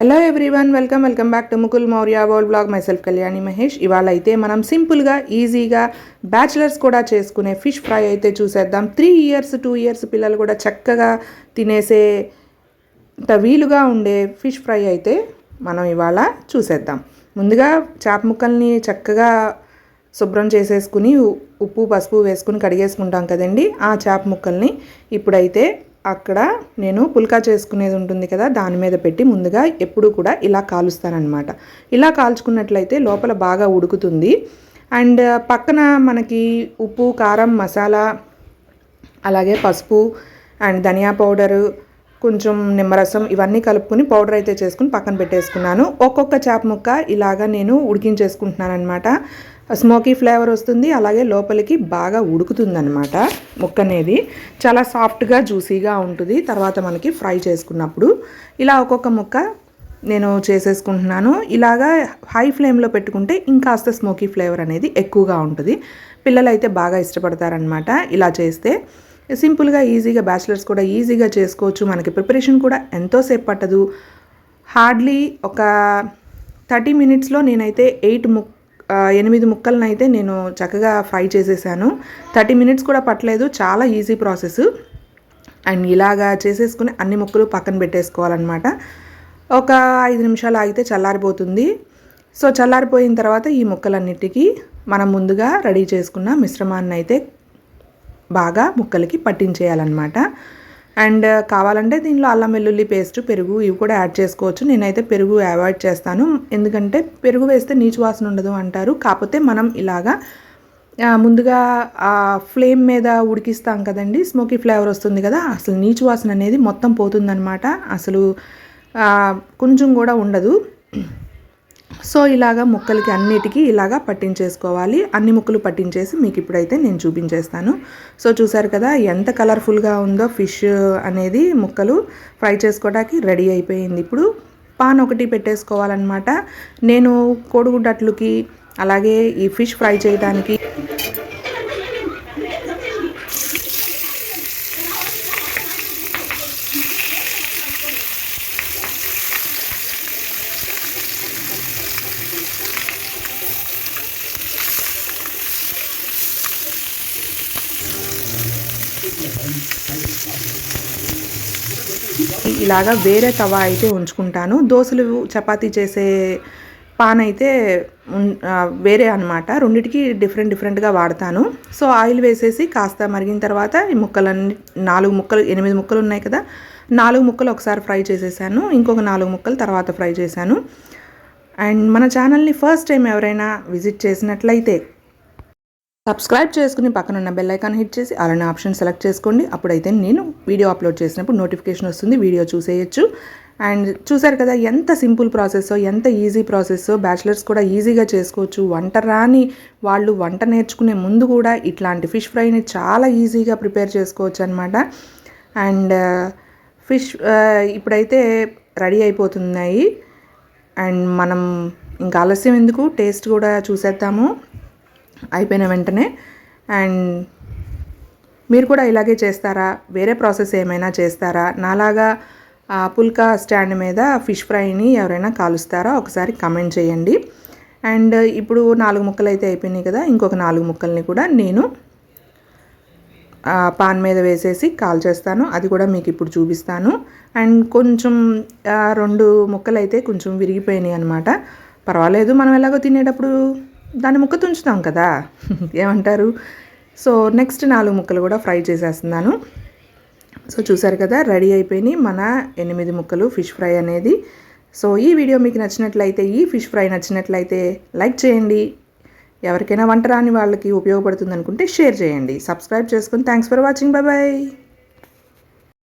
Hello everyone welcome welcome back to Mukul Maurya world blog myself Kalyani Mahesh ఇవాళ అయితే మనం సింపుల్గా ఈజీగా బ్యాచిలర్స్ కూడా చేసుకునే ఫిష్ ఫ్రై అయితే చూసేద్దాం. త్రీ ఇయర్స్ టూ ఇయర్స్ పిల్లలు కూడా చక్కగా తినేసే వీలుగా ఉండే ఫిష్ ఫ్రై అయితే మనం ఇవాళ చూసేద్దాం. ముందుగా చేప ముక్కల్ని చక్కగా శుభ్రం చేసేసుకుని ఉ- ఉప్పు పసుపు వేసుకుని కడిగేసుకుంటాం కదండి. ఆ చేప ముక్కల్ని ఇప్పుడైతే అక్కడ నేను పుల్కా చేసుకునేది ఉంటుంది కదా దాని మీద పెట్టి ముందుగా ఎప్పుడు కూడా ఇలా కాలుస్తానమాట ఇలా కాల్చుకున్నట్లయితే లోపల బాగా ఉడుకుతుంది. అండ్ పక్కన మనకి ఉప్పు కారం మసాలా అలాగే పసుపు అండ్ ధనియా పౌడరు కొంచెం నిమ్మరసం ఇవన్నీ కలుపుకొని పౌడర్ అయితే చేసుకుని పక్కన పెట్టేసుకున్నాను. ఒక్కొక్క చేప ముక్క ఇలాగా నేను ఉడికించేసుకుంటున్నాను అనమాట స్మోకీ ఫ్లేవర్ వస్తుంది అలాగే లోపలికి బాగా ఉడుకుతుందనమాట ముక్క అనేది చాలా సాఫ్ట్గా జ్యూసీగా ఉంటుంది. తర్వాత మనకి ఫ్రై చేసుకున్నప్పుడు ఇలా ఒక్కొక్క ముక్క నేను చేసేసుకుంటున్నాను. ఇలాగా హై ఫ్లేమ్లో పెట్టుకుంటే ఇంకాస్త స్మోకీ ఫ్లేవర్ అనేది ఎక్కువగా ఉంటుంది. పిల్లలు అయితే బాగా ఇష్టపడతారనమాట ఇలా చేస్తే. సింపుల్గా ఈజీగా బ్యాచిలర్స్ కూడా ఈజీగా చేసుకోవచ్చు. మనకి ప్రిపరేషన్ కూడా ఎంతోసేపు పట్టదు. హార్డ్లీ ఒక థర్టీ మినిట్స్లో నేనైతే ఎయిట్ ముక్ ఎనిమిది ముక్కలనైతే నేను చక్కగా ఫ్రై చేసేసాను. థర్టీ మినిట్స్ కూడా పట్టలేదు. చాలా ఈజీ ప్రాసెస్. అండ్ ఇలాగా చేసేసుకుని అన్ని ముక్కలు పక్కన పెట్టేసుకోవాలన్నమాట. ఒక ఐదు నిమిషాలు ఆగితే చల్లారిపోతుంది. సో చల్లారిపోయిన తర్వాత ఈ ముక్కలన్నిటికీ మనం ముందుగా రెడీ చేసుకున్న మిశ్రమాన్ని అయితే బాగా ముక్కలకి పట్టించేయాలన్నమాట. అండ్ uh, కావాలంటే దీనిలో అల్లం వెల్లుల్లి పేస్ట్ పెరుగు ఇవి కూడా యాడ్ చేసుకోవచ్చు. నేనైతే పెరుగు అవాయిడ్ చేస్తాను. ఎందుకంటే పెరుగు వేస్తే నీచు వాసన ఉండదు అంటారు. కాకపోతే మనం ఇలాగా uh, ముందుగా ఆ ఫ్లేమ్ మీద ఉడికిస్తాం కదండి స్మోకీ ఫ్లేవర్ వస్తుంది కదా అసలు నీచు వాసన అనేది మొత్తం పోతుందనమాట అసలు uh, కొంచెం కూడా ఉండదు. సో ఇలాగా ముక్కలకి అన్నిటికీ ఇలాగా పట్టించేసుకోవాలి. అన్ని ముక్కలు పట్టించేసి మీకు ఇప్పుడైతే నేను చూపించేస్తాను. సో చూసారు కదా ఎంత కలర్ఫుల్గా ఉందో ఫిష్ అనేది ముక్కలు ఫ్రై చేసుకోవడానికి రెడీ అయిపోయింది. ఇప్పుడు పాన్ ఒకటి పెట్టేసుకోవాలన్నమాట. నేను కోడిగుడ్డట్లుకి అలాగే ఈ ఫిష్ ఫ్రై చేయడానికి ఇలాగా వేరే తవా అయితే ఉంచుకుంటాను. దోశలు చపాతీ చేసే పాన్ అయితే వేరే అనమాట రెండిటికి డిఫరెంట్ డిఫరెంట్గా వాడతాను. సో ఆయిల్ వేసేసి కాస్త మరిగిన తర్వాత ఈ ముక్కలన్నీ నాలుగు ముక్కలు ఎనిమిది ముక్కలు ఉన్నాయి కదా నాలుగు ముక్కలు ఒకసారి ఫ్రై చేసేసాను. ఇంకొక నాలుగు ముక్కలు తర్వాత ఫ్రై చేశాను. అండ్ మన ఛానల్ని ఫస్ట్ టైం ఎవరైనా విజిట్ చేసినట్లయితే సబ్స్క్రైబ్ చేసుకుని పక్కన ఉన్న బెల్ ఐకాన్ హిట్ చేసి అలానే ఆప్షన్ సెలెక్ట్ చేసుకోండి. అప్పుడైతే నేను వీడియో అప్లోడ్ చేసినప్పుడు నోటిఫికేషన్ వస్తుంది. వీడియో చూసేయచ్చు. అండ్ చూసారు కదా ఎంత సింపుల్ ప్రాసెస్ ఎంత ఈజీ ప్రాసెస్ బ్యాచిలర్స్ కూడా ఈజీగా చేసుకోవచ్చు. వంట రాని వాళ్ళు వంట నేర్చుకునే ముందు కూడా ఇట్లాంటి ఫిష్ ఫ్రైని చాలా ఈజీగా ప్రిపేర్ చేసుకోవచ్చు అనమాట అండ్ ఫిష్ ఇప్పుడైతే రెడీ అయిపోతున్నాయి. అండ్ మనం ఇంకా ఆలస్యం ఎందుకు? టేస్ట్ కూడా చూసేద్దాము. అయిపోయిన వెంటనే. అండ్ మీరు కూడా ఇలాగే చేస్తారా? వేరే ప్రాసెస్ ఏమైనా చేస్తారా? నాలాగా పుల్కా స్టాండ్ మీద ఫిష్ ఫ్రైని ఎవరైనా కాలుస్తారా? ఒకసారి కమెంట్ చేయండి. అండ్ ఇప్పుడు నాలుగు ముక్కలు అయితే అయిపోయినాయి కదా ఇంకొక నాలుగు ముక్కల్ని కూడా నేను పాన్ మీద వేసేసి కాల్ చేస్తాను. అది కూడా మీకు ఇప్పుడు చూపిస్తాను. అండ్ కొంచెం రెండు ముక్కలు అయితే కొంచెం విరిగిపోయినాయి అనమాట పర్వాలేదు మనం ఎలాగో తినేటప్పుడు దాన్ని ముక్క తుంచుతాం కదా. ఏమంటారు? సో నెక్స్ట్ నాలుగు ముక్కలు కూడా ఫ్రై చేసేస్తున్నాను. సో చూసారు కదా రెడీ అయిపోయినాయి మన ఎనిమిది ముక్కలు ఫిష్ ఫ్రై అనేది. సో ఈ వీడియో మీకు నచ్చినట్లయితే ఈ ఫిష్ ఫ్రై నచ్చినట్లయితే లైక్ చేయండి. ఎవరికైనా వంట రాని వాళ్ళకి ఉపయోగపడుతుంది అనుకుంటే షేర్ చేయండి. సబ్స్క్రైబ్ చేసుకుని thanks for watching. Bye bye